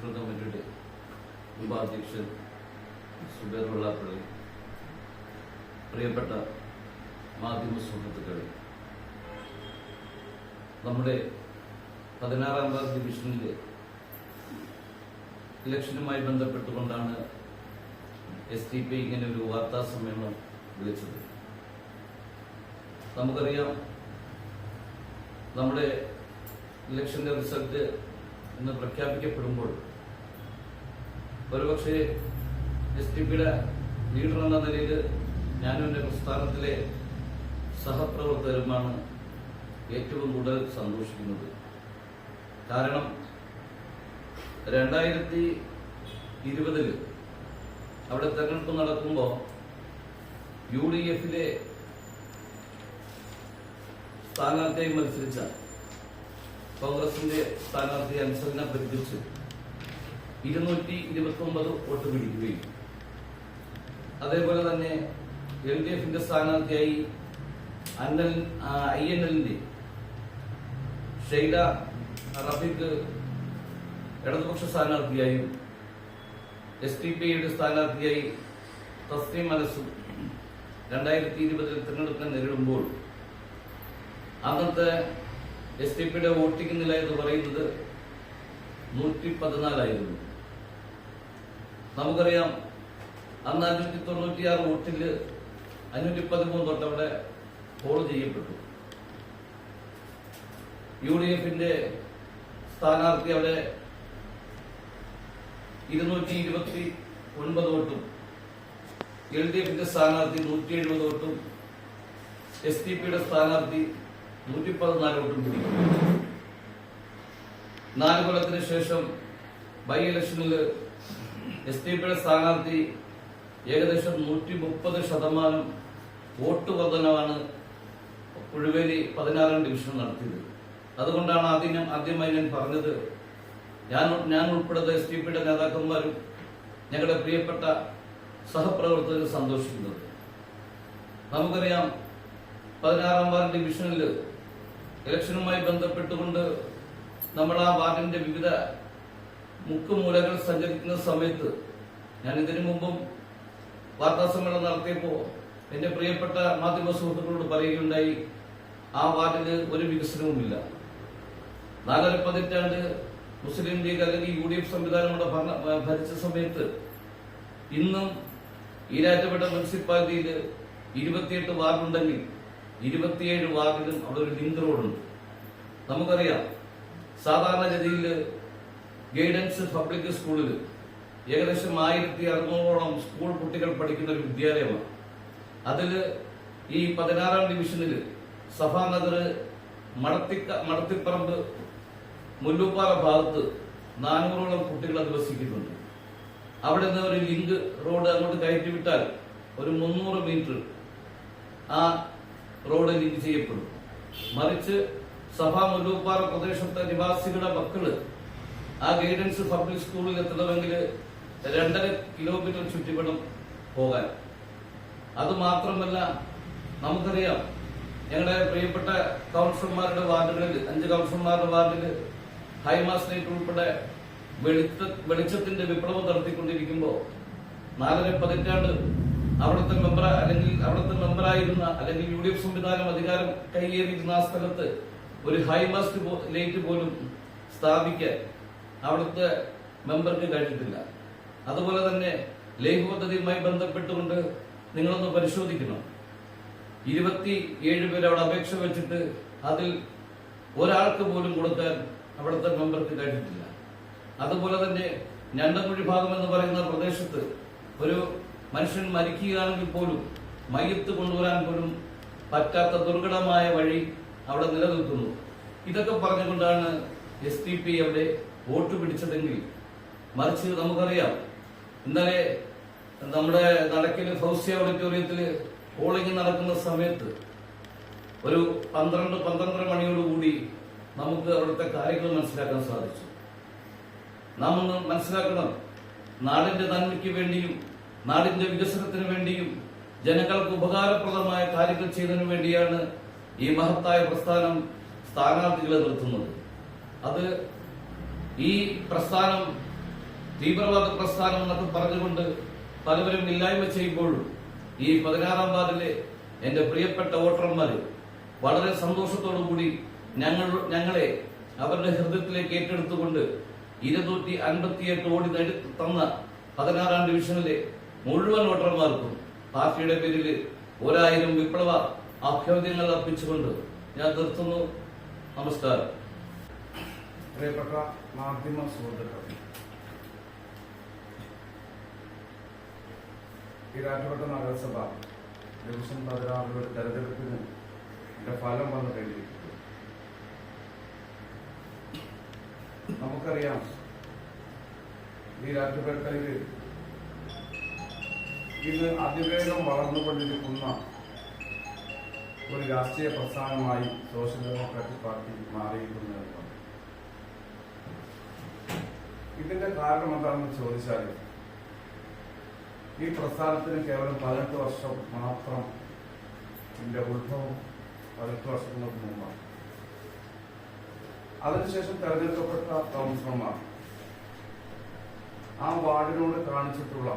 Municipal കമ്മിറ്റിയുടെ ഉപാധ്യക്ഷൻ സുബേർ വെള്ളാപ്പള്ളി പ്രിയപ്പെട്ട മാധ്യമ സുഹൃത്തുക്കളെ നമ്മുടെ പതിനാറാം വാർഡ് ഡിവിഷനിലെ ഇലക്ഷനുമായി ബന്ധപ്പെട്ടുകൊണ്ടാണ് എസ് ടി പി ഇങ്ങനെ ഒരു വാർത്താ സമ്മേളനം വിളിച്ചത്. നമുക്കറിയാം നമ്മുടെ ഇലക്ഷന്റെ റിസൾട്ട് ഇന്ന് പ്രഖ്യാപിക്കപ്പെടുമ്പോൾ ഒരുപക്ഷെ എസ് ടി പിയുടെ ലീഡർ എന്ന നിലയിൽ ഞാനും എന്റെ പ്രസ്ഥാനത്തിലെ സഹപ്രവർത്തകരുമാണ് ഏറ്റവും കൂടുതൽ സന്തോഷിക്കുന്നത്. കാരണം രണ്ടായിരത്തി ഇരുപതിൽ അവിടെ തെരഞ്ഞെടുപ്പ് നടക്കുമ്പോൾ യു ഡി എഫിലെ സ്ഥാനാർത്ഥിയായി മത്സരിച്ച കോൺഗ്രസിന്റെ സ്ഥാനാർത്ഥി അനുസരണ പരിധിച്ച് ഇരുന്നൂറ്റി ഇരുപത്തി ഒമ്പത് വോട്ട് പിടിക്കുകയും. അതേപോലെ തന്നെ എൽ ഡി എഫിന്റെ സ്ഥാനാർത്ഥിയായി അന്നൽ ഐ എൻ എല്ലിന്റെ ഷെയ്ഡ റഫീഖ് ഇടതുപക്ഷ സ്ഥാനാർത്ഥിയായും എസ് ടി പി യുടെ സ്ഥാനാർത്ഥിയായി തസ്ലീം മനസ്സും രണ്ടായിരത്തി ഇരുപതിൽ തിരഞ്ഞെടുപ്പിനെ നേരിടുമ്പോൾ അന്നത്തെ എസ് ടി പിയുടെ വോട്ടിംഗ് നില എന്ന് പറയുന്നത് നൂറ്റി പതിനാലായിരുന്നു. നമുക്കറിയാം അന്ന് അഞ്ഞൂറ്റി തൊണ്ണൂറ്റിയാറ് വോട്ടിൽ അഞ്ഞൂറ്റി പതിമൂന്ന് തൊട്ടവിടെ പോൾ ചെയ്യപ്പെട്ടു. യു ഡി എഫിന്റെ സ്ഥാനാർത്ഥി അവിടെ ഇരുന്നൂറ്റി ഇരുപത്തി ഒൻപത് വോട്ടും എൽ ഡി എഫിന്റെ സ്ഥാനാർത്ഥി നൂറ്റി എഴുപത് വോട്ടും എസ് ഡി പിയുടെ സ്ഥാനാർത്ഥി നൂറ്റി പതിനാല് വോട്ടും പിടിക്കും നാല് കൊല്ലത്തിന് ശേഷം ബൈ ഇലക്ഷനിൽ എസ് ഡി പിയുടെ സ്ഥാനാർത്ഥി ഏകദേശം നൂറ്റി മുപ്പത് ശതമാനം വോട്ട് വർധനമാണ് പുഴുവേലി പതിനാറാം ഡിവിഷൻ നടത്തിയത്. അതുകൊണ്ടാണ് ആദ്യം ആദ്യമായി ഞാൻ പറഞ്ഞത്. ഞാൻ ഞാൻ ഉൾപ്പെടുന്ന എസ് ഡി പിയുടെ നേതാക്കന്മാരും ഞങ്ങളുടെ പ്രിയപ്പെട്ട സഹപ്രവർത്തകരും സന്തോഷിക്കുന്നത്. നമുക്കറിയാം പതിനാറാം വാർഡ് ഡിവിഷനിൽ ഇലക്ഷനുമായി ബന്ധപ്പെട്ടുകൊണ്ട് നമ്മൾ ആ വാർഡിന്റെ വിവിധ മുക്കുമൂലകൾ സഞ്ചരിക്കുന്ന സമയത്ത് ഞാൻ ഇതിനു മുമ്പും വാർത്താ സമ്മേളനം നടത്തിയപ്പോൾ എന്റെ പ്രിയപ്പെട്ട മാധ്യമ സുഹൃത്തുക്കളോട് പറയുകയുണ്ടായി ആ വാർഡിന് ഒരു വികസനവുമില്ല. നാലര പതിറ്റാണ്ട് മുസ്ലിം ലീഗ് അല്ലെങ്കിൽ യു ഡി എഫ് സംവിധാനം ഇവിടെ ഭരണ- ഭരിച്ച സമയത്ത് ഇന്നും ഈരാറ്റപ്പെട്ട മുനിസിപ്പാലിറ്റിയിൽ ഇരുപത്തിയെട്ട് വാർഡുണ്ടെങ്കിൽ ഇരുപത്തിയേഴ് വാർഡിലും അവിടെ ഒരു ലിങ്ക് റോഡുണ്ട്. നമുക്കറിയാം സാധാരണഗതിയിൽ ഗൈഡൻസ് പബ്ലിക് സ്കൂളിൽ ഏകദേശം ആയിരത്തി അറുന്നൂറോളം സ്കൂൾ കുട്ടികൾ പഠിക്കുന്ന ഒരു വിദ്യാലയമാണ്. അതിൽ ഈ പതിനാറാം ഡിവിഷനിൽ സഭാനഗർ മടത്തിക്ക മടത്തിപ്പറമ്പ് മുല്ലൂപ്പാറ ഭാഗത്ത് നാനൂറോളം കുട്ടികൾ അധിവസിക്കുന്നുണ്ട് അവിടെ നിന്ന് ഒരു ലിങ്ക് റോഡ് അങ്ങോട്ട് കയറ്റി വിട്ടാൽ ഒരു മുന്നൂറ് മീറ്റർ ആ റോഡ് ലിങ്ക് ചെയ്യപ്പെടും. മറിച്ച് സഭാ മുല്ലൂപ്പാറ പ്രദേശത്തെ നിവാസികളുടെ മക്കൾ ആ ഗൈഡൻസ് പബ്ലിക് സ്കൂളിൽ എത്തണമെങ്കിൽ രണ്ടര കിലോമീറ്റർ ചുറ്റിപ്പണം പോകാൻ. അത് മാത്രമല്ല നമുക്കറിയാം ഞങ്ങളുടെ പ്രിയപ്പെട്ട കൗൺസിലർമാരുടെ വാർഡുകളിൽ അഞ്ച് കൗൺസിലർമാരുടെ വാർഡിൽ ഹൈമാസ് ലൈറ്റ് ഉൾപ്പെടെ വെളിച്ച വെളിച്ചത്തിന്റെ വിപ്ലവം നടത്തിക്കൊണ്ടിരിക്കുമ്പോൾ നാലര പതിറ്റാണ്ട് അവിടുത്തെ മെമ്പർ അല്ലെങ്കിൽ അവിടുത്തെ മെമ്പറായിരുന്ന അല്ലെങ്കിൽ യു ഡി എഫ് സംവിധാനം അധികാരം കൈയേറിയിരുന്ന ആ സ്ഥലത്ത് ഒരു ഹൈമാസ്റ്റ് ലൈറ്റ് പോലും സ്ഥാപിക്കാൻ അവിടുത്തെ മെമ്പർക്ക് കഴിഞ്ഞിട്ടില്ല. അതുപോലെ തന്നെ ലൈഫ് പദ്ധതിയുമായി ബന്ധപ്പെട്ടുകൊണ്ട് നിങ്ങളൊന്ന് പരിശോധിക്കണം. ഇരുപത്തി ഏഴ് പേര് അവിടെ അപേക്ഷ വെച്ചിട്ട് അതിൽ ഒരാൾക്ക് പോലും കൊടുക്കാൻ അവിടുത്തെ മെമ്പർക്ക് കഴിഞ്ഞിട്ടില്ല. അതുപോലെ തന്നെ ഞണ്ടക്കുഴി ഭാഗം എന്ന് പറയുന്ന പ്രദേശത്ത് ഒരു മനുഷ്യൻ മരിക്കുകയാണെങ്കിൽ പോലും മയ്യത്ത് കൊണ്ടുവരാൻ പോലും പറ്റാത്ത ദുർഘടമായ വഴി അവിടെ നിലനിൽക്കുന്നു. ഇതൊക്കെ പറഞ്ഞുകൊണ്ടാണ് എസ് ടി പി അവിടെ വോട്ട് പിടിച്ചതെങ്കിൽ മറിച്ച് നമുക്കറിയാം. ഇന്നലെ നമ്മുടെ നടക്കിൽ ഫൗസിയ ഓഡിറ്റോറിയത്തിൽ പോളിംഗ് നടക്കുന്ന സമയത്ത് ഒരു പന്ത്രണ്ട് പന്ത്രണ്ടര മണിയോടുകൂടി നമുക്ക് അവിടുത്തെ കാര്യങ്ങൾ മനസ്സിലാക്കാൻ സാധിച്ചു. നാം ഒന്ന് മനസ്സിലാക്കണം. നാടിന്റെ നന്മയ്ക്ക് വേണ്ടിയും നാടിന്റെ വികസനത്തിന് വേണ്ടിയും ജനങ്ങൾക്ക് ഉപകാരപ്രദമായ കാര്യങ്ങൾ ചെയ്യുന്നതിനു വേണ്ടിയാണ് ഈ മഹത്തായ പ്രസ്ഥാനം സ്ഥാനാർത്ഥികളെ നിർത്തുന്നത്. അത് ഈ പ്രസ്ഥാനം തീവ്രവാദ പ്രസ്ഥാനം എന്നൊക്കെ പറഞ്ഞുകൊണ്ട് പലവരും ഇല്ലായ്മ ചെയ്യുമ്പോൾ ഈ പതിനാറാം വാർഡിലെ എന്റെ പ്രിയപ്പെട്ട വോട്ടർമാര് വളരെ സന്തോഷത്തോടു കൂടി ഞങ്ങൾ ഞങ്ങളെ അവരുടെ ഹൃദയത്തിലേക്ക് ഏറ്റെടുത്തുകൊണ്ട് ഇരുന്നൂറ്റി അൻപത്തിയെട്ട് കോടി നേടി തന്ന പതിനാറാം ഡിവിഷനിലെ മുഴുവൻ വോട്ടർമാർക്കും പാർട്ടിയുടെ പേരിൽ ഒരായിരം വിപ്ലവ അഭ്യർത്ഥനകൾ അർപ്പിച്ചുകൊണ്ട് ഞാൻ നിർത്തുന്നു. നമസ്കാരം. പ്രിയപ്പെട്ട മാധ്യമ സുഹൃത്തുക്കൾ. ഈരാറ്റുപേട്ട നഗരസഭ ഡിവിഷൻ പതിനാറിലൊരു തെരഞ്ഞെടുപ്പിന് എന്റെ ഫലം വന്നു കഴിഞ്ഞിരിക്കുന്നു. നമുക്കറിയാം ഈരാറ്റുപേട്ടയിൽ ഇന്ന് അതിവേഗം വളർന്നുകൊണ്ടിരിക്കുന്ന ഒരു രാഷ്ട്രീയ പ്രസ്ഥാനമായി സോഷ്യൽ ഡെമോക്രാറ്റിക് പാർട്ടി മാറിയിരിക്കുന്നു ഇതിന്റെ കാരണം എന്താണെന്ന് ചോദിച്ചാൽ ഈ പ്രസ്ഥാനത്തിന് കേവലം പതിനെട്ട് വർഷം മാത്രം ഇതിന്റെ ഉത്ഭവം പതിനെട്ട് വർഷങ്ങൾക്ക് മുമ്പാണ്. അതിനുശേഷം തെരഞ്ഞെടുക്കപ്പെട്ട കൗൺസിലർമാർ ആ വാർഡിനോട് കാണിച്ചിട്ടുള്ള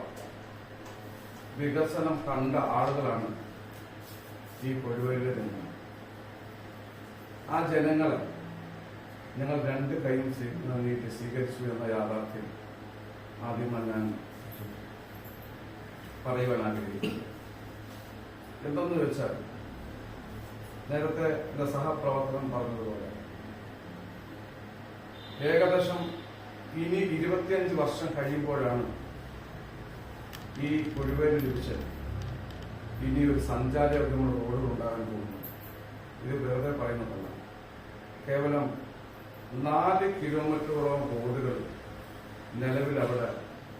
വികസനം കണ്ട ആളുകളാണ് ഈ കൊഴുവയിലെ ജനങ്ങൾ. ആ ജനങ്ങളെ ഞങ്ങൾ രണ്ട് കൈയും നീട്ടി സ്വീകരിച്ചു എന്ന യാഥാർത്ഥ്യം ആദ്യമായി ഞാൻ പറയുവാൻ ആഗ്രഹിക്കുന്നു. എന്തെന്ന് വെച്ചാൽ നേരത്തെ എന്റെ സഹപ്രവർത്തനം പറഞ്ഞതുപോലെ ഏകദേശം ഇനി ഇരുപത്തിയഞ്ച് വർഷം കഴിയുമ്പോഴാണ് ഈ കൊഴുവേലി ഡിവിഷൻ ഇനി ഒരു സഞ്ചാരയോഗ്യമുള്ള റോഡുകൾ ഉണ്ടാകാൻ പോകുന്നത് ഇത് വെറുതെ പറയുന്നതല്ല. കേവലം നാല് കിലോമീറ്ററോളം റോഡുകൾ നിലവിൽ അവിടെ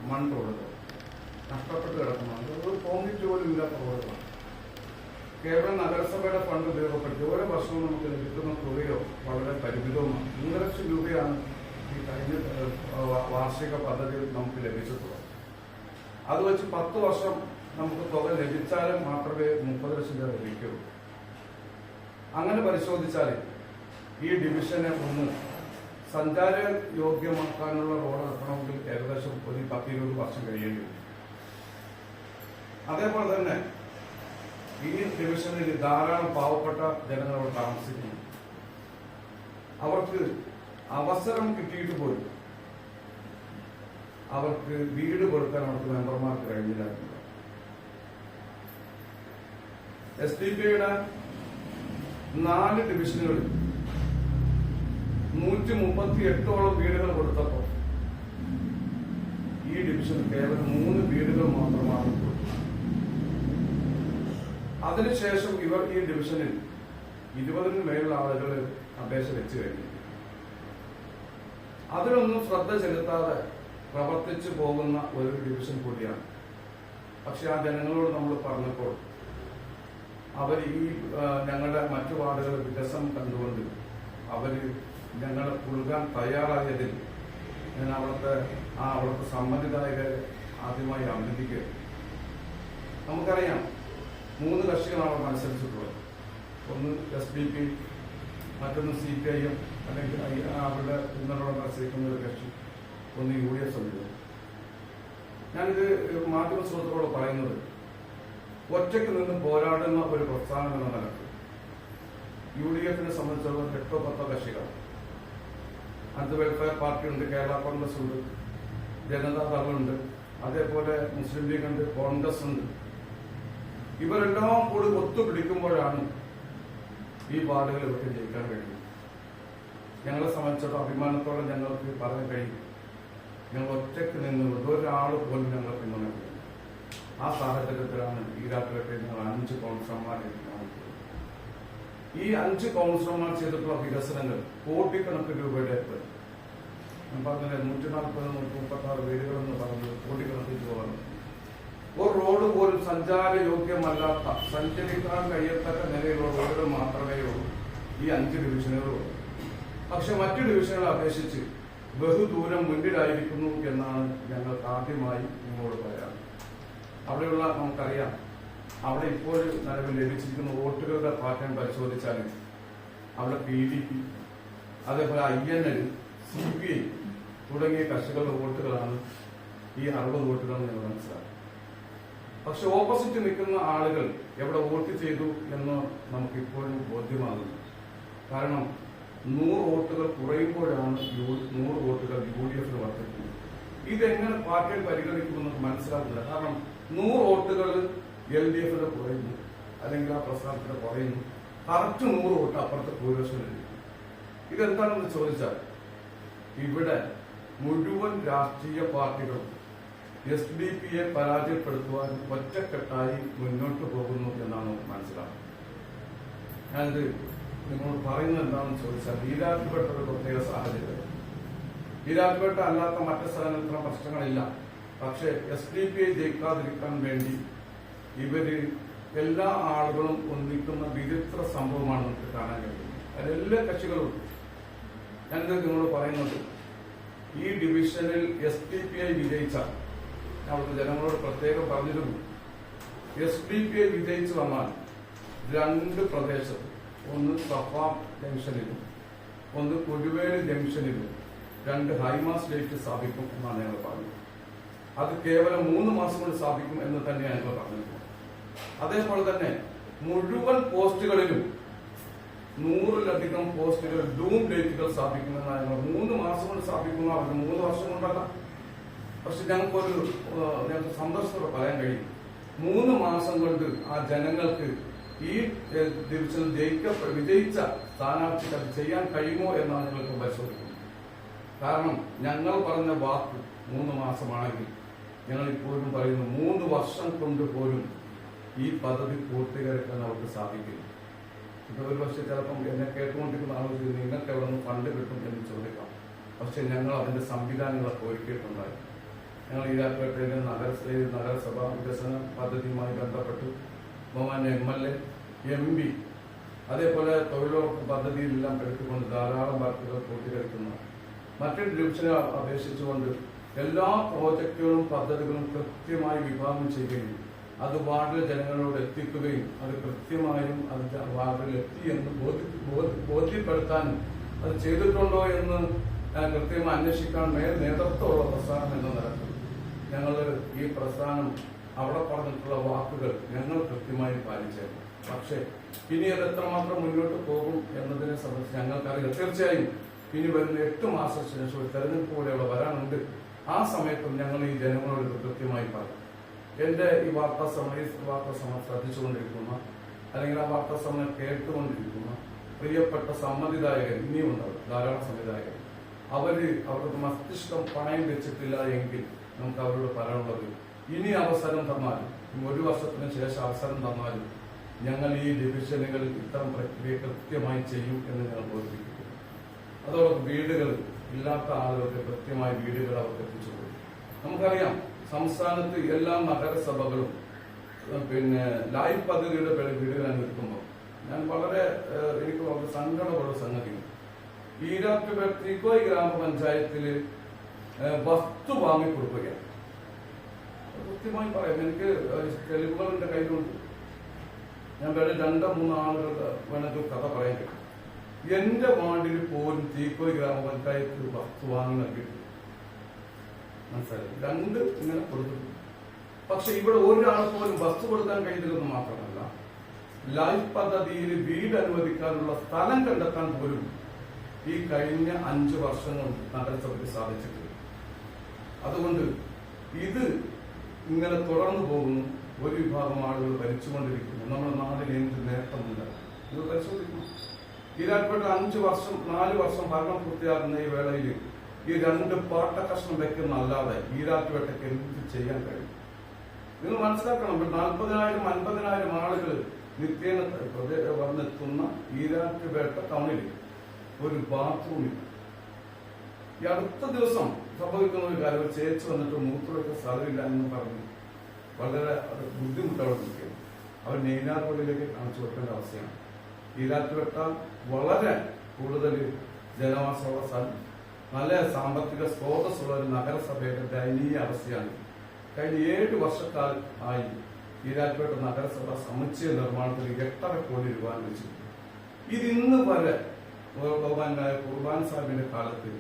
മൺ റോഡുകൾ നഷ്ടപ്പെട്ട് കിടക്കുന്നുണ്ട് ഒരു കോൺക്രീറ്റ് പോലും ഇല്ലാത്ത റോഡുകളാണ് കേരള നഗരസഭയുടെ ഫണ്ട് ഉപയോഗപ്പെടുത്തി ഓരോ വർഷവും നമുക്ക് ലഭിക്കുന്ന തുകയോ വളരെ പരിമിതവുമാണ്. മൂന്ന് ലക്ഷം രൂപയാണ് ഈ കഴിഞ്ഞ വാർഷിക പദ്ധതിയിൽ നമുക്ക് ലഭിച്ചിട്ടുള്ളത്. അത് വെച്ച് പത്ത് വർഷം നമുക്ക് തുക ലഭിച്ചാലും മാത്രമേ മുപ്പത് ലക്ഷം രൂപ ലഭിക്കൂ അങ്ങനെ പരിശോധിച്ചാൽ ഈ ഡിവിഷനെ ഒന്ന് സഞ്ചാര യോഗ്യമാക്കാനുള്ള റോഡ് ഇറക്കണമെങ്കിൽ ഏകദേശം ഒരു പത്ത് ഇരുപത് വർഷം കഴിയേണ്ടി വരും. അതേപോലെ തന്നെ ഈ ഡിവിഷനിൽ ധാരാളം പാവപ്പെട്ട ജനങ്ങൾ അവിടെ താമസിക്കുന്നു. അവർക്ക് അവസരം കിട്ടിയിട്ട് പോലും അവർക്ക് വീട് കൊടുക്കാൻ അവർക്ക് മെമ്പർമാർക്ക് കഴിഞ്ഞില്ല. എസ് ഡി പിയുടെ നാല് ഡിവിഷനുകളിൽ നൂറ്റി മുപ്പത്തി എട്ടോളം വീടുകൾ കൊടുത്തപ്പോൾ ഈ ഡിവിഷന് കേവലം മൂന്ന് വീടുകൾ മാത്രമാണ് അതിനുശേഷം ഇവർ ഈ ഡിവിഷനിൽ ഇരുപതിന് മേലുള്ള ആളുകൾ അപേക്ഷ വെച്ചു കഴിഞ്ഞു. അതിനൊന്നും ശ്രദ്ധ ചെലുത്താതെ പ്രവർത്തിച്ചു പോകുന്ന ഒരു ഡിവിഷൻ കൂടിയാണ്. പക്ഷെ ആ ജനങ്ങളോട് നമ്മൾ പറഞ്ഞപ്പോൾ അവർ ഈ ഞങ്ങളുടെ മറ്റു വാർഡുകൾ വികസനം കണ്ടുകൊണ്ട് അവർ ഞങ്ങളെ പുൽകാൻ തയ്യാറായതിൽ ഞാൻ അവിടുത്തെ ആ അവിടുത്തെ സമ്മതിദായകരെ ആദ്യമായി അഭിനന്ദിക്കുക നമുക്കറിയാം മൂന്ന് കക്ഷികളാണ് അവിടെ മത്സരിച്ചിട്ടുള്ളത്. ഒന്ന് എസ് പി പി മറ്റൊന്ന് സി പി ഐ എം അല്ലെങ്കിൽ അവരുടെ പിന്തുണയോടെ മത്സരിക്കുന്ന ഒരു കക്ഷി ഒന്ന് യു ഡി എഫ് സംവിധാനം. ഞാനിത് മാധ്യമ സുഹൃത്തുക്കളോട് പറയുന്നത് ഒറ്റയ്ക്ക് നിന്ന് പോരാടുന്ന ഒരു പ്രസ്ഥാനം എന്ന നിലയ്ക്ക് യു ഡി എഫിനെ സംബന്ധിച്ചിടത്തോളം എട്ടോ പത്തോ കക്ഷികൾ അത് വെൽഫെയർ പാർട്ടി ഉണ്ട് കേരള കോൺഗ്രസ് ഉണ്ട് ജനതാദളുണ്ട് അതേപോലെ മുസ്ലിം ലീഗ് ഉണ്ട് കോൺഗ്രസ് ഉണ്ട്. ഇവരെല്ലാം കൂടി ഒത്തുപിടിക്കുമ്പോഴാണ് ഈ വാർഡുകൾ ഇവർക്ക് ജയിക്കാൻ കഴിയും ഞങ്ങളെ സംബന്ധിച്ചിടത്തോളം അഭിമാനത്തോടെ ഞങ്ങൾക്ക് പറയാൻ കഴിയും. ഞങ്ങൾ ഒറ്റയ്ക്ക് നിന്നുകൊണ്ട് ഒരാൾ പോലും ഞങ്ങൾ പിന്തുണയ്ക്കുന്നത് ആ സാഹചര്യത്തിലാണ് ഈരാട്ടുകെട്ടിൽ ഞങ്ങൾ അഞ്ച് കോൺഗ്രസ്മാരെ ഈ അഞ്ച് കൗൺസിലർമാർ ചെയ്തിട്ടുള്ള വികസനങ്ങൾ കോടിക്കണക്കിന് രൂപയുടെ ഞാൻ പറഞ്ഞില്ലേ നൂറ്റി നാൽപ്പത് നൂറ്റി മുപ്പത്തി ആറ് വീടുകളെന്ന് പറഞ്ഞത് കോടിക്കണക്കിന് രൂപയാണ് ഒരു റോഡ് പോലും സഞ്ചാര യോഗ്യമല്ലാത്ത സഞ്ചരിക്കാൻ കഴിയത്തക്ക നിലയിലുള്ള റോഡുകൾ മാത്രമേ ഉള്ളൂ ഈ അഞ്ച് ഡിവിഷനുകളുള്ളൂ പക്ഷെ മറ്റു ഡിവിഷനുകളെ അപേക്ഷിച്ച് ബഹുദൂരം മുന്നിലായിരിക്കുന്നു എന്നാണ് ഞങ്ങൾ ആദ്യമായി നിങ്ങളോട് പറയാറ് അവിടെയുള്ള നമുക്കറിയാം അവിടെ ഇപ്പോൾ നിലവിൽ ലഭിച്ചിരിക്കുന്ന വോട്ടുകളുടെ പാറ്റേൺ പരിശോധിച്ചാൽ അവിടെ പി ഡി പി അതേപോലെ I N L C P I തുടങ്ങിയ കക്ഷികളുടെ വോട്ടുകളാണ് ഈ അറുപത് വോട്ടുകൾ എന്ന് ഞങ്ങൾ മനസ്സിലാക്കും പക്ഷെ ഓപ്പോസിറ്റ് നിൽക്കുന്ന ആളുകൾ എവിടെ വോട്ട് ചെയ്തു എന്ന് നമുക്ക് ഇപ്പോഴും ബോധ്യമാകുന്നു. കാരണം നൂറ് വോട്ടുകൾ കുറയുമ്പോഴാണ് നൂറ് വോട്ടുകൾ യു ഡി എഫിന് വർദ്ധിക്കുന്നത്. ഇതെങ്ങനെ പാർട്ടികൾ പരിഗണിക്കുമെന്ന് മനസ്സിലാകുന്നില്ല കാരണം നൂറ് വോട്ടുകൾ എൽ ഡി എഫിന് കുറയുന്നു അല്ലെങ്കിൽ ആ പ്രസ്ഥാനത്തിന് കുറയുന്നു. കറക്റ്റ് നൂറ് വോട്ട് അപ്പുറത്തെ ഭൂരിപക്ഷം ഇതെന്താണെന്ന് ചോദിച്ചാൽ ഇവിടെ മുഴുവൻ രാഷ്ട്രീയ പാർട്ടികളും എസ് ഡി പിയെ പരാജയപ്പെടുത്തുവാൻ ഒറ്റക്കെട്ടായി മുന്നോട്ട് പോകുന്നു എന്നാണ് മനസ്സിലാക്കുന്നത്. ഞാനിത് നിങ്ങളോട് പറയുന്നത് എന്താണെന്ന് ചോദിച്ചാൽ ഈരാറ്റുപേട്ട ഒരു പ്രത്യേക സാഹചര്യം. ഈരാറ്റുപേട്ട അല്ലാത്ത മറ്റു സ്ഥലങ്ങളിൽ ഇത്ര പ്രശ്നങ്ങളില്ല. പക്ഷേ എസ് ഡി പി ഐ ജയിക്കാതിരിക്കാൻ വേണ്ടി ഇവർ എല്ലാ ആളുകളും ഒന്നിക്കുന്ന വിചിത്ര സംഭവമാണ് നമുക്ക് കാണാൻ കഴിയുന്നത്. അതിലെല്ലാ കക്ഷികളും ഞാനിത് നിങ്ങളോട് പറയുന്നത് ഈ ഡിവിഷനിൽ എസ് ഡി പി ഐ വിജയിച്ച അവിടുത്തെ ജനങ്ങളോട് പ്രത്യേകം പറഞ്ഞിരുന്നു എസ് ഡി പി ഐ വിജയിച്ചു വന്നാൽ രണ്ട് പ്രദേശത്ത് ഒന്ന് സഫ ജംഗ്ഷനിലും ഒന്ന് കൊടുവേലി ജംഗ്ഷനിലും രണ്ട് ഹൈമാസ് ലൈറ്റ് സ്ഥാപിക്കും എന്നാണ് ഞങ്ങൾ പറഞ്ഞത്. അത് കേവലം മൂന്ന് മാസം കൊണ്ട് സ്ഥാപിക്കും എന്ന് തന്നെയാണ് ഇപ്പോൾ പറഞ്ഞിരിക്കുന്നത്. അതേപോലെ തന്നെ മുഴുവൻ പോസ്റ്റുകളിലും നൂറിലധികം പോസ്റ്റുകൾ ഡൂം ഡേറ്റുകൾ സ്ഥാപിക്കുമെന്നാണ് മൂന്ന് മാസം കൊണ്ട് സ്ഥാപിക്കുന്ന അവർ മൂന്ന് വർഷം കൊണ്ടല്ല. പക്ഷെ ഞങ്ങൾക്കൊരു ഞങ്ങൾക്ക് സന്തോഷത്തോടെ പറയാൻ കഴിയും. മൂന്ന് മാസം കൊണ്ട് ആ ജനങ്ങൾക്ക് ഈ ഡിവിഷനിൽ ജയിക്ക വിജയിച്ച സ്ഥാനാർത്ഥിക്ക് അത് ചെയ്യാൻ കഴിയുമോ എന്നാണ് ഞങ്ങൾക്ക് പരിശോധിക്കുന്നത്. കാരണം ഞങ്ങൾ പറഞ്ഞ വാക്ക് മൂന്ന് മാസമാണെങ്കിൽ ഞങ്ങൾ ഇപ്പോഴും പറയുന്നു മൂന്ന് വർഷം കൊണ്ട് പോലും ഈ പദ്ധതി പൂർത്തീകരിക്കാൻ അവർക്ക് സാധിക്കില്ല. ഒരു പക്ഷെ ചിലപ്പം എന്നെ കേട്ടുകൊണ്ടിരിക്കുന്ന ആളുകൾ നിങ്ങൾക്ക് എവിടെ നിന്ന് ഫണ്ട് കിട്ടും? എന്ന് ചോദിക്കാം. പക്ഷെ ഞങ്ങൾ അതിന്റെ സംവിധാനങ്ങളൊക്കെ ഒരുക്കിയിട്ടുണ്ടായിരുന്നു ഞങ്ങൾ ഈരാപ്പേട്ടയിലെ നഗരസഭ നഗരസഭ വികസന പദ്ധതിയുമായി ബന്ധപ്പെട്ട്. ബഹുമാന്യ M L A M P അതേപോലെ തൊഴിലുറപ്പ് പദ്ധതിയിലെല്ലാം എടുത്തുകൊണ്ട് ധാരാളം വർക്കുകൾ പൂർത്തീകരിക്കുന്ന. മറ്റൊരു ഡിവിഷനെ അപേക്ഷിച്ചുകൊണ്ട് എല്ലാ പ്രോജക്റ്റുകളും പദ്ധതികളും കൃത്യമായി വിഭാവനം ചെയ്യുകയും അത് വാർഡിലെ ജനങ്ങളോട് എത്തിക്കുകയും അത് കൃത്യമായും അത് വാർഡിൽ എത്തി എന്ന് ബോധ്യപ്പെടുത്താൻ അത് ചെയ്തിട്ടുണ്ടോ എന്ന് കൃത്യമായി അന്വേഷിക്കാൻ മേൽ നേതൃത്വമുള്ള പ്രസ്ഥാനം എന്ന നിലയ്ക്ക് ഞങ്ങൾ ഈ പ്രസ്ഥാനം അവിടെ പറഞ്ഞിട്ടുള്ള വാക്കുകൾ ഞങ്ങൾ കൃത്യമായി പാലിച്ചേക്കും. പക്ഷേ ഇനി അത് എത്രമാത്രം മുന്നോട്ട് പോകും എന്നതിനെ സംബന്ധിച്ച് ഞങ്ങൾക്കറിയാം തീർച്ചയായും ഇനി വരുന്ന എട്ട് മാസത്തിന് ശേഷം തെരഞ്ഞെടുപ്പ് കൂടെയുള്ള വരാനുണ്ട്. ആ സമയത്തും ഞങ്ങൾ ഈ ജനങ്ങളോട് കൃത്യമായി പറയും. എന്റെ ഈ വാർത്താ സമയ വാർത്താ സമയം ശ്രദ്ധിച്ചുകൊണ്ടിരിക്കുന്ന അല്ലെങ്കിൽ ആ വാർത്താ സമയം കേട്ടുകൊണ്ടിരിക്കുന്ന പ്രിയപ്പെട്ട സമ്മതിദായകർ ഇനിയും ഉണ്ടാവും ധാരാളം സംവിധായകർ അവർ അവരുടെ മസ്തിഷ്കം പണയം വെച്ചിട്ടില്ല എങ്കിൽ നമുക്ക് അവരോട് പറയാനുള്ളത് ഇനി അവസരം തന്നാലും ഒരു വർഷത്തിന് ശേഷം അവസരം തന്നാലും ഞങ്ങൾ ഈ ഡിവിഷനുകളിൽ ഇത്തരം പ്രക്രിയ കൃത്യമായി ചെയ്യും എന്ന് ഞങ്ങൾ ബോധിപ്പിക്കുന്നു അതോടൊപ്പം വീടുകൾ ഇല്ലാത്ത ആളുകൾക്ക് കൃത്യമായി വീടുകൾ അവർക്ക് എത്തിച്ചു നമുക്കറിയാം സംസ്ഥാനത്ത് എല്ലാ നഗരസഭകളും പിന്നെ ലൈഫ് പദ്ധതിയുടെ പേരിൽ വീടുകൾ അനുവദിക്കുമ്പോൾ ഞാൻ വളരെ എനിക്ക് വളരെ സങ്കടമുള്ള സംഗതി ഈരാറ്റുപേട്ട ത്രികോയ് ഗ്രാമപഞ്ചായത്തിൽ ഏഹ്, വസ്തു വാങ്ങിക്കൊടുക്കുകയാണ് കൃത്യമായി പറയാം. എനിക്ക് തെളിവുകൾ എന്റെ കയ്യിലുണ്ട്. ഞാൻ വേറെ രണ്ടോ മൂന്നോ ആളുകളുടെ വേണമെങ്കിൽ കഥ പറയാൻ കഴിയും എന്റെ വാർഡിൽ പോലും തീക്കോയി ഗ്രാമപഞ്ചായത്ത് വസ്തു വാങ്ങി നൽകിയിട്ടുണ്ട് മനസ്സിലായി? രണ്ട് ഇങ്ങനെ കൊടുത്തിട്ടുണ്ട്. പക്ഷെ ഇവിടെ ഒരാൾ പോലും വസ്തു കൊടുക്കാൻ കഴിഞ്ഞില്ലെന്ന് മാത്രമല്ല ലൈഫ് പദ്ധതിയിൽ വീട് അനുവദിക്കാനുള്ള സ്ഥലം കണ്ടെത്താൻ പോലും ഈ കഴിഞ്ഞ അഞ്ചു കൊണ്ട് നഗരസഭയ്ക്ക് സാധിച്ചിട്ടുണ്ട് അതുകൊണ്ട് ഇത് ഇങ്ങനെ തുടർന്നു പോകുന്നു. ഒരു വിഭാഗം ആളുകൾ ഭരിച്ചുകൊണ്ടിരിക്കുന്നു. നമ്മുടെ നാടിന് എന്ത് ഇത് പരിശോധിക്കണം. ഈരാറ്റുപേട്ട അഞ്ചു വർഷം നാല് വർഷം ഭരണം പൂർത്തിയാക്കുന്ന ഈ വേളയിൽ ഈ രണ്ട് പാട്ട കഷ്ണം വെക്കുന്ന അല്ലാതെ ഈരാറ്റുപേട്ടയ്ക്ക് എന്ത് ചെയ്യാൻ കഴിയും? നിങ്ങൾ മനസ്സിലാക്കണം നാൽപ്പതിനായിരം അൻപതിനായിരം ആളുകൾ നിത്യേന വന്നെത്തുന്ന ഈരാറ്റുപേട്ട ടൗണിൽ ഒരു ബാത്റൂമിൽ. ഈ അടുത്ത ദിവസം സംഭവിക്കുന്ന ഒരു കാര്യം ചേച്ചു വന്നിട്ട് മൂത്രമൊക്കെ സ്ഥലമില്ല എന്ന് പറഞ്ഞു. വളരെ ബുദ്ധിമുട്ടോടെ നിൽക്കുന്നു അവർ നെയ്നാർ റോഡിലേക്ക് കാണിച്ചു കൊടുക്കേണ്ട അവസ്ഥയാണ്. ഈരാറ്റുപെട്ടാൽ വളരെ കൂടുതൽ ജനവാസമുള്ള സ്ഥലം. നല്ല സാമ്പത്തിക സ്രോതസ്സുള്ള ഒരു നഗരസഭയുടെ ദയനീയ അവസ്ഥയാണ്. കഴിഞ്ഞ ഏഴ് വർഷക്കാൽ ആയി ഈരാറ്റുപേട്ട നഗരസഭ സമുച്ചയ നിർമ്മാണത്തിന് എട്ടര കോടി രൂപ അനുവദിച്ചിട്ടുണ്ട്. ഇത് ഇന്ന് വരെ ബഹുമാനായ കുർബാൻ സാഹിബിന്റെ കാലത്ത്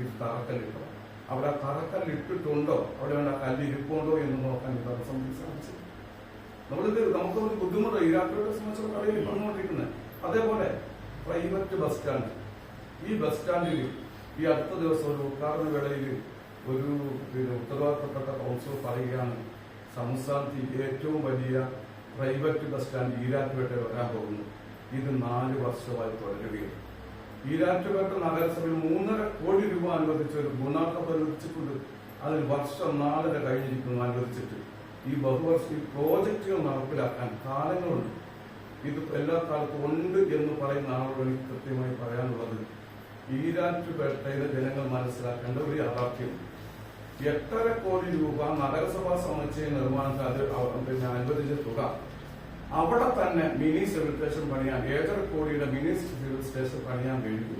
ഇത് തറക്കല്ലിട്ടതാണ് അവിടെ തറക്കല്ലിട്ടിട്ടുണ്ടോ? അവിടെ വേണ്ട കല്ലിരിപ്പുണ്ടോ എന്ന് നോക്കാൻ ഈ സംബന്ധിച്ച് സാധിച്ചു നമ്മളിത് നമുക്കൊരു ബുദ്ധിമുട്ടോ ഈ രാത്രിയുടെ സംബന്ധിച്ചുള്ള അറിയാൻ പറഞ്ഞുകൊണ്ടിരിക്കുന്നത് അതേപോലെ പ്രൈവറ്റ് ബസ് സ്റ്റാൻഡ് ഈ ബസ് സ്റ്റാൻഡിൽ ഈ അടുത്ത ദിവസം ഒരു ഉദ്ഘാടന വേളയിൽ ഒരു പിന്നെ ഉത്തരവാദിത്തപ്പെട്ട കൗൺസിലർ പറയുകയാണ് സംസ്ഥാനത്ത് ഏറ്റവും വലിയ പ്രൈവറ്റ് ബസ് സ്റ്റാൻഡ് ഈരാറ്റുപേട്ട വരാൻ പോകുന്നു. ഇത് നാല് വർഷമായി തുടരുകയാണ്. ഈരാറ്റുപേട്ട നഗരസഭയിൽ മൂന്നര കോടി രൂപ അനുവദിച്ച ഒരു ഗുണാർത്ഥ അനുവദിച്ചിട്ടുണ്ട് അതിൽ വർഷം നാലര കഴിഞ്ഞിരിക്കുന്നു അനുവദിച്ചിട്ട്. ഈ ബഹുവർഷ പ്രോജക്റ്റുകൾ നടപ്പിലാക്കാൻ കാലങ്ങളുണ്ട്. ഇത് എല്ലാ കാലത്തും ഉണ്ട് എന്ന് പറയുന്ന ആളോട് എനിക്ക് കൃത്യമായി പറയാനുള്ളത്. ഈരാറ്റുപേട്ടയിലെ ജനങ്ങൾ മനസ്സിലാക്കേണ്ട ഒരു യാഥാർത്ഥ്യം. എട്ടര കോടി രൂപ നഗരസഭാ സമുച്ചയ നിർമ്മാണത്തിന് അത് പിന്നെ അനുവദിച്ച തുക. അവിടെ തന്നെ മിനി സിവിൽ സ്റ്റേഷൻ പണിയാൻ ഏഴര കോടിയുടെ മിനി സിവിൽ സ്റ്റേഷൻ പണിയാൻ വേണ്ടി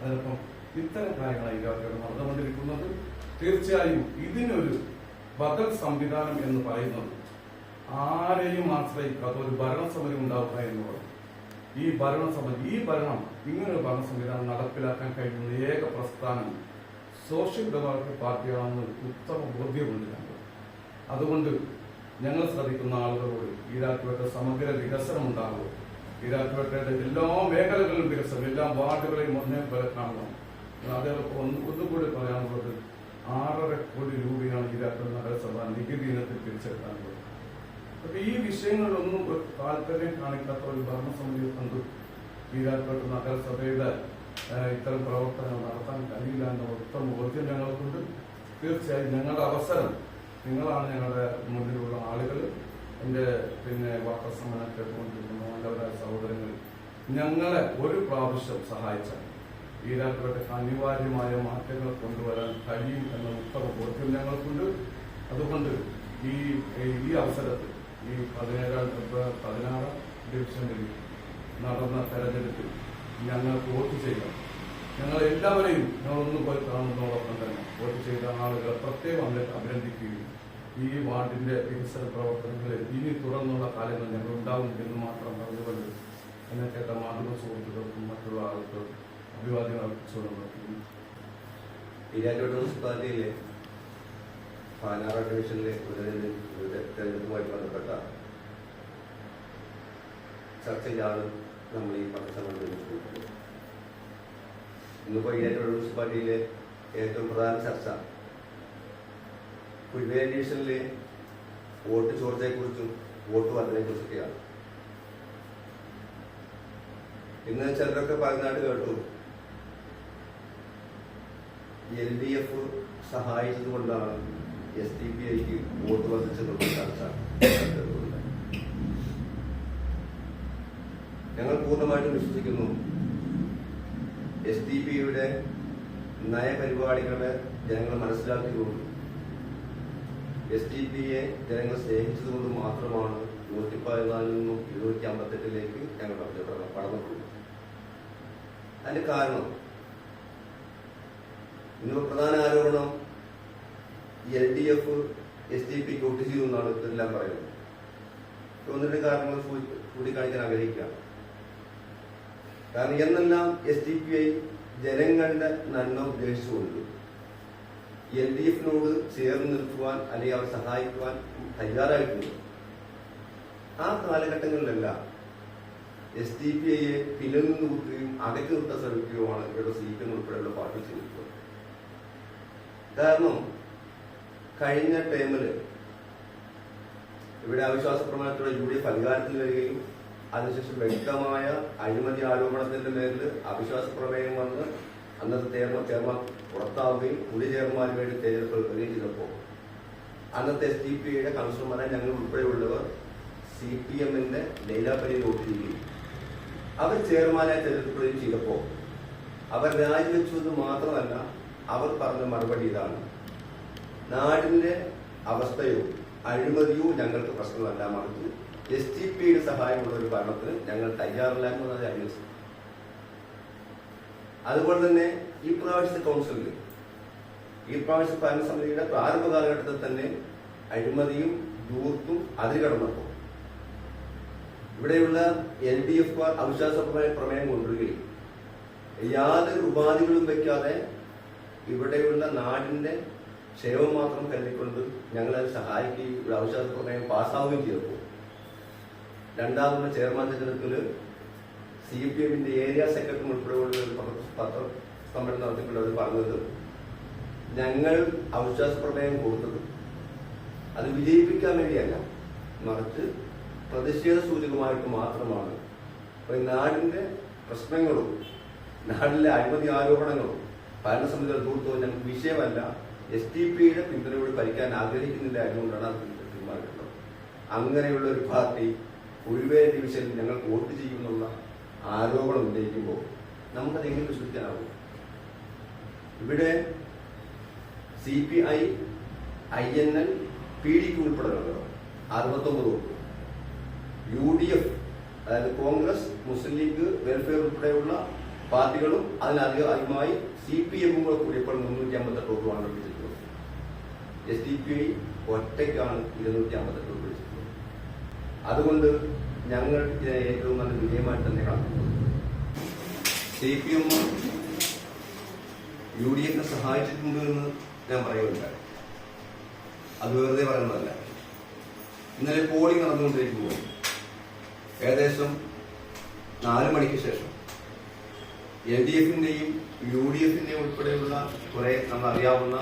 അതിനൊപ്പം ഇത്തരം കാര്യങ്ങളാണ് ഇതിനകത്ത് നടന്നുകൊണ്ടിരിക്കുന്നത് തീർച്ചയായും ഇതിനൊരു ബദൽ സംവിധാനം എന്ന് പറയുന്നത് ആരെയും ആശ്രയിക്കാത്ത ഒരു ഭരണസമിതി ഉണ്ടാവുക എന്നുള്ളത് ഈ ഭരണസമിതി ഈ ഭരണം ഇങ്ങനൊരു ഭരണ സംവിധാനം നടപ്പിലാക്കാൻ കഴിയുന്ന ഏക പ്രസ്ഥാനം സോഷ്യൽ ഡെമോക്രാറ്റിക് പാർട്ടിയാണെന്ന് ഉത്തമ ബോധ്യമുണ്ട് ഞങ്ങൾ അതുകൊണ്ട് ഞങ്ങൾ ശ്രദ്ധിക്കുന്ന ആളുകളോട് ഈരാറ്റുപേട്ട സമഗ്ര വികസനം ഉണ്ടാകും ഈരാറ്റുപേട്ടയുടെ എല്ലാ മേഖലകളിലും വികസനം എല്ലാ വാർഡുകളെയും ഒന്നേ പോലെ കാണണം അതേപോലെ ഒന്ന് ഒന്നുകൂടി പറയാനുള്ളത് ആറര കോടി രൂപയാണ് ഈരാറ്റുപേട്ട നഗരസഭ നികുതി ഇനത്തിൽ പിരിച്ചെടുക്കാനുള്ളത് അപ്പൊ ഈ വിഷയങ്ങളിലൊന്നും താല്പര്യം കാണിക്കാത്ത ഒരു ഭരണസമിതി കണ്ടു ഈരാറ്റുപേട്ട നഗരസഭയുടെ ഇത്തരം പ്രവർത്തനങ്ങൾ നടത്താൻ കഴിയില്ല എന്ന ഉത്തമ ബോധ്യം ഞങ്ങൾക്കുണ്ട്. തീർച്ചയായും ഞങ്ങളുടെ അവസരം നിങ്ങളാണ് ഞങ്ങളുടെ മുന്നിലുള്ള ആളുകൾ. എന്റെ പിന്നെ വാർത്താസമ്മേളനം കേട്ടുകൊണ്ടിരിക്കുന്ന നല്ലവരായ സഹോദരങ്ങൾ ഞങ്ങളെ ഒരു പ്രാവശ്യം സഹായിച്ചാൽ ഈരാറ്റുപേട്ടയ്ക്ക് അനിവാര്യമായ മാറ്റങ്ങൾ കൊണ്ടുവരാൻ കഴിയും എന്ന ഉത്തമ ബോധ്യം ഞങ്ങൾക്കുണ്ട്. അതുകൊണ്ട് ഈ ഈ അവസരത്തിൽ ഈ പതിനേഴാം പതിനാറാം ഡിവിഷനിൽ നടന്ന തെരഞ്ഞെടുപ്പിൽ ഞങ്ങൾ വോട്ട് ചെയ്യണം ഞങ്ങൾ എല്ലാവരെയും ഞങ്ങളൊന്ന് പോയി കാണുന്നതോടൊപ്പം തന്നെ വോട്ട് ചെയ്ത ആളുകളെ പ്രത്യേകം അഭിനന്ദിക്കുകയും ഈ വാർഡിന്റെ വികസന പ്രവർത്തനങ്ങളിൽ ഇനി തുടർന്നുള്ള കാലങ്ങൾ ഞങ്ങൾ ഉണ്ടാവും എന്ന് മാത്രം പറഞ്ഞുകൊണ്ട് എന്നെ കേട്ട മാധ്യമ സുഹൃത്തുക്കൾക്കും മറ്റുള്ള ആളുകൾക്കും അഭിവാദ്യങ്ങൾ അർപ്പിച്ചുകൊണ്ട്. ഈരാറ്റോട് മുനിസിപ്പാലിറ്റിയിലെ പതിനാറാം ഡിവിഷനിലെ ഉപതെരഞ്ഞെടുപ്പ് തെരഞ്ഞെടുപ്പുമായി ബന്ധപ്പെട്ട ചർച്ചയിലാണ് നമ്മൾ ഈ പത്രസമ്മേളനം ഇന്നിപ്പോൾ ഈരാറ്റോട് മുനിസിപ്പാലിറ്റിയിലെ ഏറ്റവും പ്രധാന ചർച്ച കുൽവേലി ഡിവിഷനിലെ വോട്ട് ചോർച്ചയെക്കുറിച്ചും വോട്ട് വർധനയെക്കുറിച്ചൊക്കെയാണ്. ഇന്ന് ചിലരൊക്കെ പറഞ്ഞായിട്ട് കേട്ടു. എൽ ഡി എഫ് സഹായിച്ചത് എസ് ഡി പി ഐക്ക് വോട്ട് വർദ്ധിച്ചതെന്ന് ചർച്ച ഞങ്ങൾ പൂർണമായിട്ടും വിശ്വസിക്കുന്നു. എസ് ഡി പി യുടെ നയപരിപാടികളെ ജനങ്ങൾ മനസ്സിലാക്കിയുള്ളൂ എസ് ഡി പിയെ ജനങ്ങൾ സ്നേഹിച്ചതുകൊണ്ട് മാത്രമാണ് നൂറ്റി പതിനാലിൽ നിന്നും ഇരുന്നൂറ്റി അമ്പത്തെട്ടിലേക്ക് ഞങ്ങൾ വളർന്നിട്ടുള്ളത് അതിന്റെ കാരണം ഇന്ന് പ്രധാന ആരോപണം L D F S D P vote ചെയ്തു എന്നാണ് ഇതെല്ലാം പറയുന്നത്. ഒന്നിന്റെ കാരണങ്ങൾ ചൂണ്ടിക്കാണിക്കാൻ ആഗ്രഹിക്കുകയാണ് കാരണം എന്നെല്ലാം എസ് ഡി പി ഐ ജനങ്ങളുടെ നന്മ ഉദ്ദേശിച്ചുകൊണ്ട് എൽ ഡി എഫിനോട് ചേർന്ന് നിർത്തുവാൻ അല്ലെങ്കിൽ അവർ സഹായിക്കുവാൻ തയ്യാറായിട്ടുണ്ട്. ആ കാലഘട്ടങ്ങളിലെല്ലാം എസ് ഡി പി ഐയെ പിന്നിൽ നിന്ന് കുത്തുകയും അകറ്റി നിർത്താൻ ശ്രമിക്കുകയുമാണ് ഇവിടെ സി പി എം ഉൾപ്പെടെയുള്ള പാർട്ടി ചെയ്തിട്ടുള്ളത് കാരണം കഴിഞ്ഞ ടൈമിൽ ഇവിടെ അവിശ്വാസ പ്രമാണത്തോടെ യു ഡി എഫ് അധികാരത്തിൽ വരികയും അതിനുശേഷം വ്യക്തമായ അഴിമതി ആരോപണത്തിന്റെ പേരിൽ അവിശ്വാസ പ്രമേയം വന്ന് അന്നത്തെ ചെയർമാൻ ചെയർമാൻ പുറത്താവുകയും പുതിയ ചെയർമാന് വേണ്ടി തെരഞ്ഞെടുപ്പ് എടുക്കുകയും ചെയ്തപ്പോൾ അന്നത്തെ എസ് ഡി പി ഐയുടെ കൗൺസിലർമാരെ ഞങ്ങൾ ഉൾപ്പെടെയുള്ളവർ സി പി എമ്മിന്റെ ലൈലാപ്പലി വോട്ട് ചെയ്യുകയും അവർ ചെയർമാനായി തെരഞ്ഞെടുക്കുകയും ചെയ്തപ്പോൾ അവർ രാജിവെച്ചു എന്ന് മാത്രമല്ല അവർ പറഞ്ഞ മറുപടി ഇതാണ്. നാടിന്റെ അവസ്ഥയോ അഴിമതിയോ ഞങ്ങൾക്ക് പ്രശ്നമല്ല മറിച്ച് എസ് ടി പിയുടെ സഹായമുള്ള ഒരു ഭരണത്തിന് ഞങ്ങൾ തയ്യാറല്ല എന്നുള്ളത് അന്വേഷിച്ചു അതുപോലെ തന്നെ ഈ പ്രാവശ്യത്തെ കൗൺസിലിൽ ഈ പ്രാവശ്യ ഭരണസമിതിയുടെ പ്രാരംഭ കാലഘട്ടത്തിൽ തന്നെ അഴിമതിയും ദൂർത്തും അതിരുകടന്നപ്പോൾ ഇവിടെയുള്ള എൽ ഡി എഫ് അവിശ്വാസ പ്രമേയം കൊണ്ടുവരികയും യാതൊരു ഉപാധികളും വെക്കാതെ ഇവിടെയുള്ള നാടിന്റെ ക്ഷേമം മാത്രം കരുതിക്കൊണ്ട് ഞങ്ങളത് സഹായിക്കുകയും ഒരു അവിശ്വാസ പ്രമേയം പാസ്സാവുകയും ചെയ്തപ്പോൾ രണ്ടാമത്തെ ചെയർമാൻ തെരഞ്ഞെടുപ്പിൽ സി പി എമ്മിന്റെ ഏരിയ സെക്രട്ടറി ഉൾപ്പെടെയുള്ള ഒരു പത്ര- സമ്മേളനം നടത്തിക്കൊണ്ട് അവർ പറഞ്ഞത് ഞങ്ങൾ അവിശ്വാസ പ്രമേയം കൊടുത്തത് അത് വിജയിപ്പിക്കാൻ വേണ്ടിയല്ല മറിച്ച് പ്രതിഷേധ സൂചകമായിട്ട് മാത്രമാണ്. അപ്പൊ നാടിന്റെ പ്രശ്നങ്ങളും നാടിലെ അഴിമതി ആരോപണങ്ങളും ഭരണസമിതികൾ തൂർത്തോ ഞങ്ങൾക്ക് വിഷയമല്ല. എസ് ടി പിയുടെ പിന്തുണയോട് ഭരിക്കാൻ ആഗ്രഹിക്കുന്നില്ല എന്നുകൊണ്ടാണ് അത് തീരുമാനിക്കുന്നത് അങ്ങനെയുള്ള ഒരു പാർട്ടി ഒഴിവേ ഡിവിഷനിൽ ഞങ്ങൾ വോട്ട് ചെയ്യുമെന്നുള്ള ആരോപണം ഉന്നയിക്കുമ്പോൾ നമുക്കത് എങ്ങനെ വിശ്വസിക്കാനാവും ഇവിടെ C P I I N L P ഡിക്ക് ഉൾപ്പെടെയുള്ളത് അറുപത്തൊമ്പത് വോട്ട്. യു ഡി എഫ് അതായത് കോൺഗ്രസ് മുസ്ലിം ലീഗ് വെൽഫെയർ ഉൾപ്പെടെയുള്ള പാർട്ടികളും അതിനധികം അധികമായി സി പി എമ്മും കൂടെ കൂടിയപ്പോൾ മുന്നൂറ്റി അമ്പത്തെട്ട് വോട്ടുമാണ് ലഭിച്ചിട്ടുള്ളത് എസ് ഡി പി ഐ ഒറ്റയ്ക്കാണ് ഇരുന്നൂറ്റി അമ്പത്തെട്ട് വോട്ട് ലഭിച്ചിട്ടുള്ളത് അതുകൊണ്ട് ഞങ്ങൾ ഇതിനെ ഏറ്റവും നല്ല വിജയമായിട്ട് തന്നെ കാണുന്നു C P M U D എഫിനെ സഹായിച്ചിട്ടുണ്ട് എന്ന് ഞാൻ പറയുന്നുണ്ട് അത് വെറുതെ പറയുന്നതല്ല. ഇന്നലെ പോളിംഗ് നടന്നുകൊണ്ടിരിക്കുമ്പോൾ ഏകദേശം നാല് മണിക്ക് ശേഷം എൽ ഡി എഫിന്റെയും യു ഡി എഫിന്റെയും ഉൾപ്പെടെയുള്ള കുറെ നമ്മൾ അറിയാവുന്ന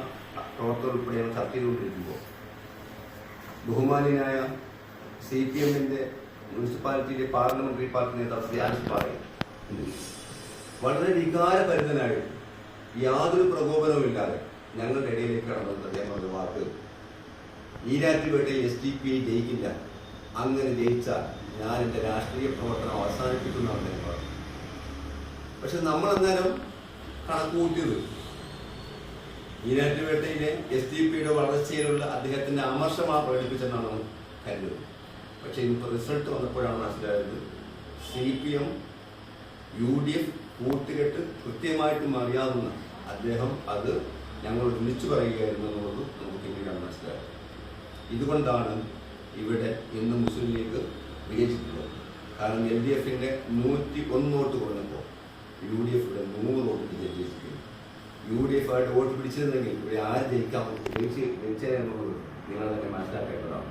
പ്രവർത്തകർ ഉൾപ്പെടെയാണ് ചർച്ച ചെയ്തുകൊണ്ടിരിക്കുമ്പോൾ ബഹുമാനിയായ സി പി എമ്മിന്റെ മുനിസിപ്പാലിറ്റിയിലെ പാർലമെന്ററി പാർട്ടി നേതാവ് ശ്രീ ആരിഫ് പാറയ വളരെ വികാരഭരിതനായി യാതൊരു പ്രകോപനവുമില്ലാതെ ഞങ്ങളുടെ ഇടയിലേക്ക് കടന്നത് അദ്ദേഹം പറഞ്ഞ വാക്ക്. ഈരാറ്റുപേട്ടയിൽ എസ് ഡി പി ജയിക്കില്ല. അങ്ങനെ ജയിച്ചാൽ ഞാൻ എന്റെ രാഷ്ട്രീയ പ്രവർത്തനം അവസാനിപ്പിക്കുന്നു അദ്ദേഹം പറഞ്ഞു പക്ഷെ നമ്മൾ അന്നേരം ഈരാറ്റുപേട്ടയിലെ എസ് ഡി പിയുടെ വളർച്ചയിലുള്ള അദ്ദേഹത്തിന്റെ അമർഷമാണ് പ്രകടിപ്പിച്ചെന്നാണ് നമ്മൾ കരുതുന്നത്. പക്ഷെ ഇന്നിപ്പോൾ റിസൾട്ട് വന്നപ്പോഴാണ് മനസ്സിലായത് C P M U D F കൂട്ടുകെട്ട് കൃത്യമായിട്ടും അറിയാവുന്ന അദ്ദേഹം അത് ഞങ്ങൾ വിളിച്ചു പറയുകയായിരുന്നു എന്നുള്ളത് നമുക്ക് പിന്നീടാണ് മനസ്സിലായത് ഇതുകൊണ്ടാണ് ഇവിടെ ഇന്ന് മുസ്ലിം ലീഗ് വിജയിച്ചിട്ടുള്ളത്. കാരണം എൽ ഡി എഫിന്റെ നൂറ്റി ഒന്ന് വോട്ട് കുറഞ്ഞപ്പോൾ യു ഡി എഫിന്റെ നൂറ് വോട്ട് വിജയിച്ചിരിക്കുന്നു യു ഡി എഫ് ആയിട്ട് വോട്ട് പിടിച്ചിരുന്നെങ്കിൽ ഇവിടെ ആര് ജയിക്കാൻ ജയിച്ച് നിങ്ങൾ തന്നെ മനസ്സിലാക്കേണ്ടതാണ്.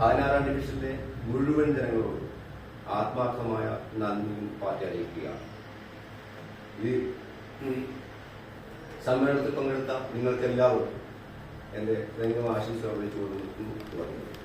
പതിനാറാം ഡിവിഷനിലെ മുഴുവൻ ജനങ്ങളോട് ആത്മാർത്ഥമായ നന്ദിയും പാർട്ടി അറിയിക്കുകയാണ്. സമ്മേളനത്തിൽ പങ്കെടുത്ത നിങ്ങൾക്കെല്ലാവർക്കും എന്റെ രംഗം ആശംസകൾ വിളിച്ചുകൊണ്ട് നിർത്തുന്നു.